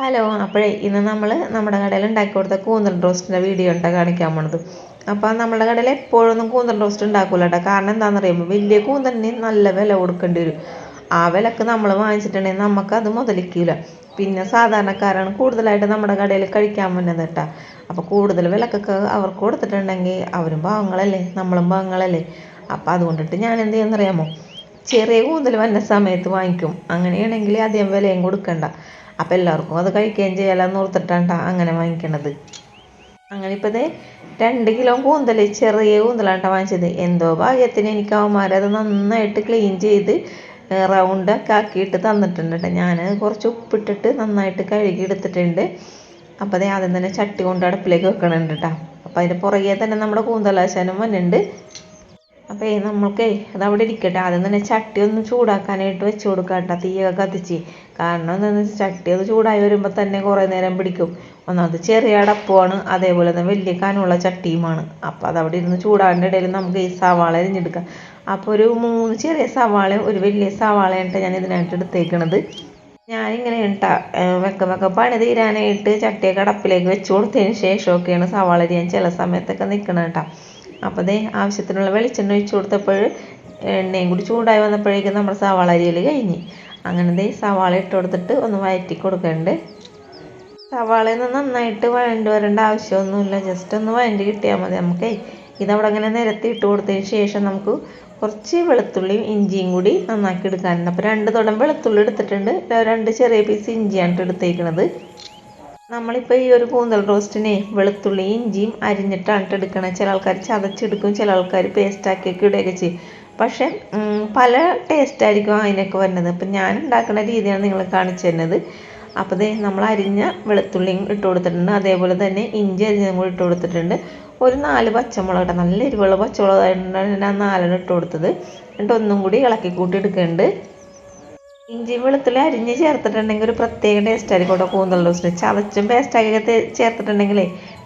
Hello അപ്പോഴേ ഇന്ന് നമ്മൾ നമ്മുടെ കടയിൽ ഉണ്ടാക്കി കൊടുത്ത കൂന്തൽ റോസ്റ്റിന്റെ വീഡിയോ ഉണ്ടാ കാണിക്കാൻ പോണത്. അപ്പോൾ നമ്മുടെ കടയിൽ എപ്പോഴൊന്നും കൂന്തൽ റോസ്റ്റ് ഉണ്ടാക്കില്ല കേട്ടോ കാരണം എന്താണെന്ന് അറിയുമ്പോൾ വലിയ കൂന്തലിന് നല്ല വില കൊടുക്കേണ്ടി വരും. ആ വിലക്ക് നമ്മൾ വാങ്ങിച്ചിട്ടുണ്ടെങ്കിൽ നമുക്കത് മുതലിക്കില്ല പിന്നെ സാധാരണക്കാരാണ് കൂടുതലായിട്ട് നമ്മുടെ കടയിൽ കഴിക്കാൻ വന്നത് കേട്ടോ അപ്പോൾ കൂടുതൽ വിലക്കൊക്കെ അവർക്ക് കൊടുത്തിട്ടുണ്ടെങ്കിൽ അവരും പാവങ്ങളല്ലേ നമ്മളും പാവങ്ങളല്ലേ അപ്പോൾ അതുകൊണ്ടിട്ട് ഞാൻ എന്ത് ചെയ്യുന്നറിയാമോ ചെറിയ കൂന്തൽ വന്ന സമയത്ത് വാങ്ങിക്കും. അങ്ങനെയാണെങ്കിൽ അധികം വിലയും കൊടുക്കണ്ട. അപ്പം എല്ലാവർക്കും അത് കഴിക്കുകയും ചെയ്യാമെന്ന് ഓർത്തിട്ടാണ് അങ്ങനെ വാങ്ങിക്കണത്. അങ്ങനെ ഇപ്പം ദേ രണ്ട് കിലോ കൂന്തൽ ചെറിയ കൂന്തലാണ് വാങ്ങിച്ചത്. എന്തോ ഭാഗ്യത്തിന് എനിക്ക് അവന്മാരത് നന്നായിട്ട് ക്ലീൻ ചെയ്ത് റൗണ്ടൊക്കെ ആക്കിയിട്ട് തന്നിട്ടുണ്ട് കേട്ടോ. ഞാൻ കുറച്ച് ഉപ്പിട്ടിട്ട് നന്നായിട്ട് കഴുകി എടുത്തിട്ടുണ്ട്. അപ്പോൾ അതേ ആദ്യം തന്നെ ചട്ടി കൊണ്ട് അടുപ്പിലേക്ക് വെക്കണുണ്ട് കേട്ടോ. അപ്പോൾ അതിന്റെ പുറകെ തന്നെ നമ്മുടെ കൂന്തലാശാനും വന്നിട്ടുണ്ട്. അപ്പോൾ നമ്മൾക്ക് അത് അവിടെ ഇരിക്കട്ടെ. ആദ്യം തന്നെ ചട്ടി ഒന്ന് ചൂടാക്കാനായിട്ട് വെച്ച് കൊടുക്കാം കേട്ടോ തീയൊക്കെ കത്തിച്ച്. കാരണം എന്താണെന്ന് വെച്ചാൽ ചട്ടി ഒന്ന് ചൂടായി വരുമ്പോൾ തന്നെ കുറേ നേരം പിടിക്കും. ഒന്നാമത് ചെറിയ അടപ്പമാണ് അതേപോലെ തന്നെ വലിയ കനമുള്ള ചട്ടിയുമാണ്. അപ്പോൾ അതവിടെ ഇരുന്ന് ചൂടാവേണ്ട ഇടയിൽ നമുക്ക് ഈ സവാള അരിഞ്ഞെടുക്കാം. അപ്പോൾ ഒരു മൂന്ന് ചെറിയ സവാള ഒരു വലിയ സവാളയാണ് ഞാൻ ഇതിനായിട്ട് എടുത്തേക്കണത്. ഞാനിങ്ങനെ കേട്ടാ വെക്ക വെക്ക പണി തീരാനായിട്ട് ചട്ടിയൊക്കെ അടപ്പിലേക്ക് വെച്ച് കൊടുത്തതിന് ശേഷമൊക്കെയാണ് സവാള അരിയാൻ ചില സമയത്തൊക്കെ നിൽക്കണം കേട്ടോ. അപ്പോൾ ദേ ആവശ്യത്തിനുള്ള വെളിച്ചെണ്ണ ഒഴിച്ച് കൊടുത്തപ്പോൾ എണ്ണയും കൂടി ചൂടായി വന്നപ്പോഴേക്കും നമ്മുടെ സവാള അരിയൽ കഴിഞ്ഞ്. അങ്ങനെ ദേ സവാള ഇട്ട് കൊടുത്തിട്ട് ഒന്ന് വഴറ്റി കൊടുക്കണ്ട്. സവാളയിൽ നിന്ന് നന്നായിട്ട് വഴണ്ടി വരേണ്ട ആവശ്യമൊന്നുമില്ല. ജസ്റ്റ് ഒന്ന് വഴണ്ടി കിട്ടിയാൽ മതി നമുക്ക്. ഇതവിടെ അങ്ങനെ നിരത്തി ഇട്ട് കൊടുത്തതിന് ശേഷം നമുക്ക് കുറച്ച് വെളുത്തുള്ളിയും ഇഞ്ചിയും കൂടി നന്നാക്കി എടുക്കാനുണ്ട്. അപ്പോൾ രണ്ട് തുടം വെളുത്തുള്ളി എടുത്തിട്ടുണ്ട്. രണ്ട് ചെറിയ പീസ് ഇഞ്ചിയാണ് എടുത്തേക്കണത്. നമ്മളിപ്പോൾ ഈ ഒരു കൂന്തൽ റോസ്റ്റിനെ വെളുത്തുള്ളി ഇഞ്ചിയും അരിഞ്ഞിട്ടാണ് എടുക്കണത് ചില ആൾക്കാർ ചതച്ചെടുക്കും ചില ആൾക്കാർ പേസ്റ്റാക്കിയൊക്കെ ഇടുകയൊക്കെ ചെയ്യും. പക്ഷേ പല ടേസ്റ്റ് ആയിരിക്കും അതിനൊക്കെ വരുന്നത്. അപ്പം ഞാൻ ഉണ്ടാക്കുന്ന രീതിയാണ് നിങ്ങൾ കാണിച്ചു തരുന്നത്. അപ്പോൾ ദേ നമ്മൾ അരിഞ്ഞ വെളുത്തുള്ളിയും ഇട്ട് കൊടുത്തിട്ടുണ്ട്. അതേപോലെ തന്നെ ഇഞ്ചി അരിഞ്ഞതും കൂടി ഇട്ട് കൊടുത്തിട്ടുണ്ട്. ഒരു നാല് പച്ചമുളക് ഇട്ട നല്ല എരിവുള്ള പച്ചമുളക് ഞാൻ നാലെണ്ണം ഇട്ട് കൊടുത്തത്. എന്നിട്ട് ഒന്നും കൂടി ഇളക്കി കൂട്ടി എടുക്കുന്നുണ്ട്. ഇഞ്ചി വെളുത്തുള്ളി അരിഞ്ഞ് ചേർത്തിട്ടുണ്ടെങ്കിൽ ഒരു പ്രത്യേക ടേസ്റ്റ് ആയിരിക്കും കേട്ടോ കൂന്തൽ റോസ്റ്റിന് ചതച്ചും പേസ്റ്റാക്കി ചേർത്തിട്ടുണ്ടെങ്കിലേ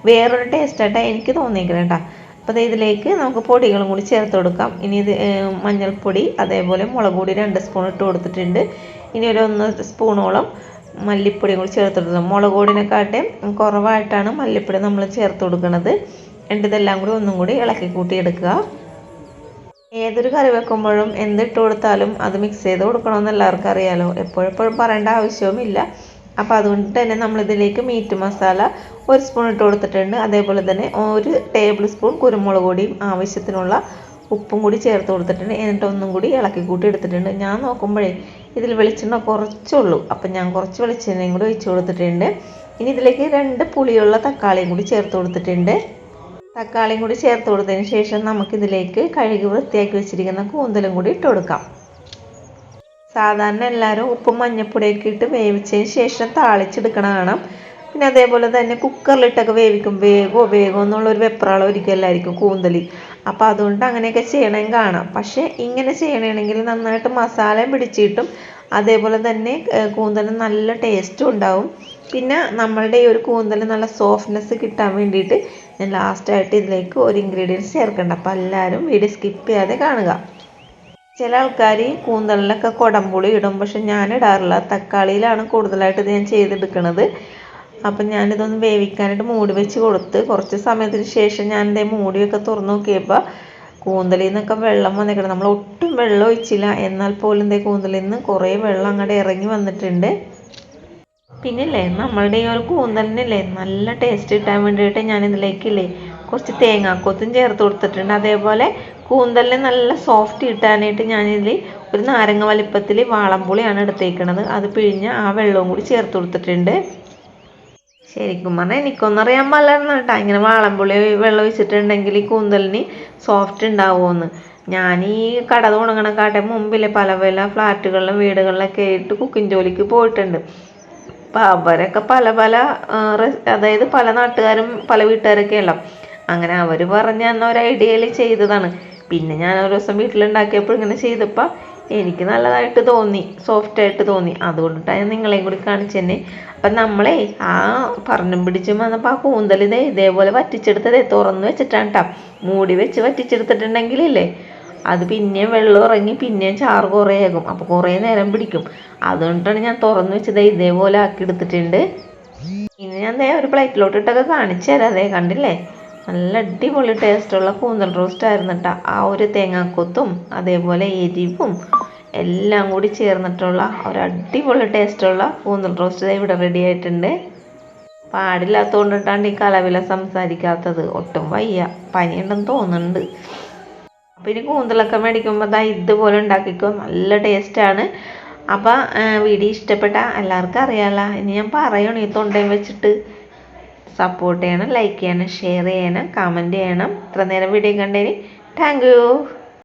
വേറൊരു ടേസ്റ്റായിട്ടാണ് എനിക്ക് തോന്നിയിരിക്കുന്നത് കേട്ടോ അപ്പോൾ ഇതിലേക്ക് നമുക്ക് പൊടികളും കൂടി ചേർത്ത് കൊടുക്കാം. ഇനി ഇത് മഞ്ഞൾപ്പൊടി അതേപോലെ മുളക് പൊടി രണ്ട് സ്പൂൺ ഇട്ട് കൊടുത്തിട്ടുണ്ട്. ഇനി ഒരു ഒന്ന് സ്പൂണോളം മല്ലിപ്പൊടിയും കൂടി ചേർത്ത് കൊടുക്കുന്നത് മുളക് പൊടിനെക്കാട്ടും കുറവായിട്ടാണ് മല്ലിപ്പൊടി നമ്മൾ ചേർത്ത് കൊടുക്കുന്നത് എന്നിട്ട് ഇതെല്ലാം കൂടി ഒന്നും കൂടി ഇളക്കി കൂട്ടി എടുക്കുക. ഏതൊരു കറി വെക്കുമ്പോഴും എന്തിട്ട് കൊടുത്താലും അത് മിക്സ് ചെയ്ത് കൊടുക്കണമെന്ന് എല്ലാവർക്കും അറിയാലോ. എപ്പോഴെപ്പോഴും പറയേണ്ട ആവശ്യവുമില്ല. അപ്പോൾ അതുകൊണ്ട് തന്നെ നമ്മളിതിലേക്ക് മീറ്റ് മസാല ഒരു സ്പൂൺ ഇട്ട് കൊടുത്തിട്ടുണ്ട്. അതേപോലെ തന്നെ ഒരു ടേബിൾ സ്പൂൺ കുരുമുളക് പൊടിയും ആവശ്യത്തിനുള്ള ഉപ്പും കൂടി ചേർത്ത് കൊടുത്തിട്ടുണ്ട്. എന്നിട്ട് ഒന്നും കൂടി ഇളക്കി കൂട്ടി എടുത്തിട്ടുണ്ട്. ഞാൻ നോക്കുമ്പോഴേ ഇതിൽ വെളിച്ചെണ്ണ കുറച്ചുള്ളൂ അപ്പം ഞാൻ കുറച്ച് വെളിച്ചെണ്ണയും കൂടി ഒഴിച്ച് കൊടുത്തിട്ടുണ്ട്. ഇനി ഇതിലേക്ക് രണ്ട് പുളിയുള്ള തക്കാളിയും കൂടി ചേർത്ത് കൊടുത്തിട്ടുണ്ട്. തക്കാളിയും കൂടി ചേർത്ത് കൊടുത്തതിന് ശേഷം നമുക്കിതിലേക്ക് കഴുകി വൃത്തിയാക്കി വെച്ചിരിക്കുന്ന കൂന്തലും കൂടി ഇട്ട് കൊടുക്കാം. സാധാരണ എല്ലാവരും ഉപ്പും മഞ്ഞപ്പൊടിയൊക്കെ ഇട്ട് വേവിച്ചതിന് ശേഷം താളിച്ചെടുക്കണ കാണാം. പിന്നെ അതേപോലെ തന്നെ കുക്കറിലിട്ടൊക്കെ വേവിക്കും. വേഗോ വേഗോ എന്നുള്ളൊരു വെപ്രാളം ഒരിക്കലായിരിക്കും കൂന്തലി. അപ്പോൾ അതുകൊണ്ട് അങ്ങനെയൊക്കെ ചെയ്യണം കാണാം. പക്ഷേ ഇങ്ങനെ ചെയ്യണമെങ്കിൽ നന്നായിട്ട് മസാലയും പിടിച്ചിട്ടും അതേപോലെ തന്നെ കൂന്തലിന് നല്ല ടേസ്റ്റും ഉണ്ടാവും. പിന്നെ നമ്മളുടെ ഈ ഒരു കൂന്തൽ നല്ല സോഫ്റ്റ്നെസ് കിട്ടാൻ വേണ്ടിയിട്ട് ഞാൻ ലാസ്റ്റായിട്ട് ഇതിലേക്ക് ഒരു ഇൻഗ്രീഡിയൻസ് ചേർക്കേണ്ട. അപ്പോൾ എല്ലാവരും വീഡിയോ സ്കിപ്പ് ചെയ്യാതെ കാണുക. ചില ആൾക്കാർ ഈ കൂന്തലിലൊക്കെ കുടംപുളി ഇടും. പക്ഷെ ഞാൻ ഇടാറില്ല. തക്കാളിയിലാണ് കൂടുതലായിട്ട് ഞാൻ ചെയ്തെടുക്കുന്നത് അപ്പം ഞാനിതൊന്ന് വേവിക്കാനായിട്ട് മൂടി വെച്ച് കൊടുത്ത് കുറച്ച് സമയത്തിന് ശേഷം ഞാൻ ഇതേ മൂടിയൊക്കെ തുറന്നു നോക്കിയപ്പോൾ കൂന്തലിൽ നിന്നൊക്കെ വെള്ളം വന്നിട്ടുണ്ട് നമ്മൾ ഒട്ടും വെള്ളം ഒഴിച്ചില്ല. എന്നാൽ പോലും ഇതേ കൂന്തലിൽ നിന്ന് കുറേ വെള്ളം അങ്ങോട്ട് ഇറങ്ങി വന്നിട്ടുണ്ട്. പിന്നില്ലേ? നമ്മളുടെ ഈ ഒരു കൂന്തലിനില്ലേ? നല്ല ടേസ്റ്റ് കിട്ടാൻ വേണ്ടിയിട്ട് ഞാൻ ഇതിലേക്കില്ലേ കുറച്ച് തേങ്ങാക്കൊത്തും ചേർത്ത് കൊടുത്തിട്ടുണ്ട്. അതേപോലെ കൂന്തലിന് നല്ല സോഫ്റ്റ് കിട്ടാനായിട്ട് ഞാനിതിൽ ഒരു നാരങ്ങ വലിപ്പത്തിൽ വാളംപുളിയാണ് എടുത്തേക്കണത്. അത് പിഴിഞ്ഞ് ആ വെള്ളവും കൂടി ചേർത്ത് കൊടുത്തിട്ടുണ്ട്. ശരിക്കും പറഞ്ഞാൽ എനിക്കൊന്നും അറിയാൻ പാടില്ലായിരുന്നു കേട്ടോ. ഇങ്ങനെ വാളംപുളി വെള്ളം ഒഴിച്ചിട്ടുണ്ടെങ്കിൽ ഈ കൂന്തലിന് സോഫ്റ്റ് ഉണ്ടാവുമെന്ന് ഞാൻ ഈ കട തുടങ്ങണക്കാട്ടെ മുമ്പിലെ പല പല ഫ്ലാറ്റുകളിലും വീടുകളിലൊക്കെ ആയിട്ട് കുക്കിംഗ് ജോലിക്ക് പോയിട്ടുണ്ട്. അപ്പം അവരൊക്കെ പല പല അതായത് പല നാട്ടുകാരും പല വീട്ടുകാരൊക്കെ ഉണ്ടാവും അങ്ങനെ അവർ പറഞ്ഞ തന്ന ഒരു ഐഡിയയിൽ ചെയ്തതാണ്. പിന്നെ ഞാൻ ഒരു ദിവസം വീട്ടിലുണ്ടാക്കിയപ്പോൾ ഇങ്ങനെ ചെയ്തപ്പോൾ എനിക്ക് നല്ലതായിട്ട് തോന്നി സോഫ്റ്റ് ആയിട്ട് തോന്നി. അതുകൊണ്ടിട്ടാണ് ഞാൻ നിങ്ങളെയും കൂടി കാണിച്ചു തന്നെ. അപ്പം നമ്മളെ ആ പറഞ്ഞു പിടിച്ചും വന്നപ്പോൾ ആ കൂന്തൽ ഇതേ ഇതേപോലെ വറ്റിച്ചെടുത്തതേ തുറന്ന് വെച്ചിട്ടാണ് കേട്ടോ മൂടി വെച്ച് വറ്റിച്ചെടുത്തിട്ടുണ്ടെങ്കിലില്ലേ അത് പിന്നെയും വെള്ളം ഇറങ്ങി പിന്നെയും ചാറ് കുറേ ആകും. അപ്പോൾ കുറേ നേരം പിടിക്കും. അതുകൊണ്ടാണ് ഞാൻ തുറന്ന് വെച്ചത്. ഇതേപോലെ ആക്കി എടുത്തിട്ടുണ്ട്. ഇനി ഞാൻ ദേ ഒരു പ്ലേറ്റിലോട്ട് ഇട്ടൊക്കെ കാണിച്ചു തരാം. അതേ കണ്ടില്ലേ? നല്ല അടിപൊളി ടേസ്റ്റുള്ള കൂന്തൽ റോസ്റ്റ് ആയിരുന്നു കേട്ടോ ആ ഒരു തേങ്ങാക്കൊത്തും അതേപോലെ എരിവും എല്ലാം കൂടി ചേർന്നിട്ടുള്ള ഒരു അടിപൊളി ടേസ്റ്റുള്ള കൂന്തൽ റോസ്റ്റ് ഇവിടെ റെഡി ആയിട്ടുണ്ട്. പാടില്ലാത്തതുകൊണ്ടിട്ടാണ് ഈ കലവില സംസാരിക്കാത്തത്. ഒട്ടും വയ്യ. പനിയുണ്ടെന്ന് തോന്നുന്നുണ്ട്. അപ്പോൾ ഇനി കൂന്തളൊക്കെ മേടിക്കുമ്പോൾ ദാ ഇതുപോലെ ഉണ്ടാക്കിക്കോ. നല്ല ടേസ്റ്റാണ് അപ്പോൾ വീഡിയോ ഇഷ്ടപ്പെട്ട എല്ലാവർക്കും അറിയാമല്ലോ ഇനി ഞാൻ പറയണം ഈ തൊണ്ടയും വെച്ചിട്ട് സപ്പോർട്ട് ചെയ്യണം ലൈക്ക് ചെയ്യണം ഷെയർ ചെയ്യണം കമന്റ് ചെയ്യണം. ഇത്ര നേരം വീഡിയോ കണ്ടതിന് താങ്ക്